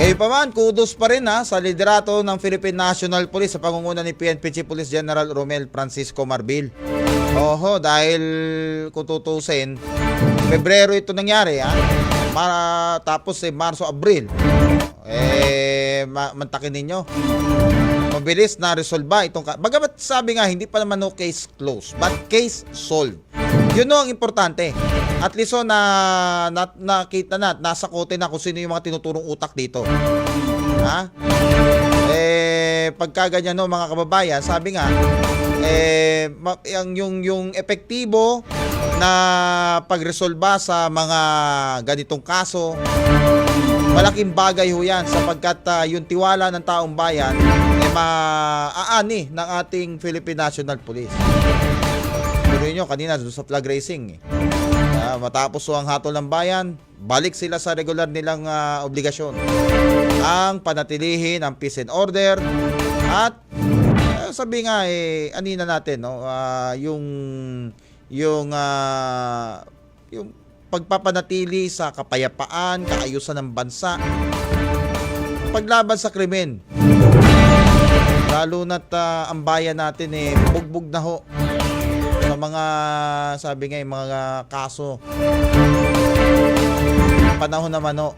Ngayon pa man, kudos pa rin ha, sa liderato ng Philippine National Police sa pangunguna ni PNP Chief Police General Romel Francisco Marbil. Oho, dahil kung tutusin, Pebrero ito nangyari ha. Para, tapos eh, Marso, Abril. Eh, ma- mantakin ninyo. Mabilis na resolba itong ka- Bagamat sabi nga hindi pa naman no case closed, but case solved. Yun no ang importante. At least so, na, na nakita na, at nasa kote na kung sino yung mga tinuturong utak dito. Ha? Eh, pagka ganyan no, mga kababayan, sabi nga, eh, yung, yung, yung epektibo na pagresolba sa mga ganitong kaso, malaking bagay ho yan sapagkat ah, yung tiwala ng taong bayan ay maaani ng ating Philippine National Police. Nyo kanina doon sa flag racing. Eh. Ah, matapos ho ang hatol ng bayan, balik sila sa regular nilang ah, obligasyon. Ang panatilihin ang peace and order at ah, sabi nga eh anina natin no ah, yung yung ah, yung pagpapanatili sa kapayapaan, kaayusan ng bansa, paglaban sa krimen. Lalo na't ah, ang bayan natin eh bugbog na ho mga sabi nga yung mga kaso. Panahon naman ho.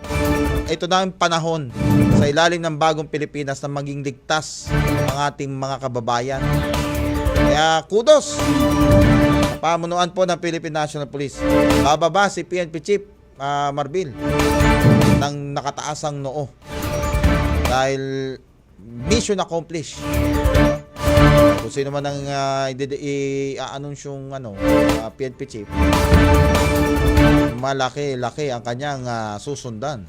Ito na ang panahon sa ilalim ng bagong Pilipinas na maging ligtas ang ating mga kababayan. Kaya kudos pamunuan po ng Philippine National Police. Bababa si PNP Chief ah, Marbil ng nakataasang noo. Dahil mission accomplished. Kung sino man ang uh, i-announce ano, ah, PNP Chief, malaki-laki ang kanyang ah, susundan.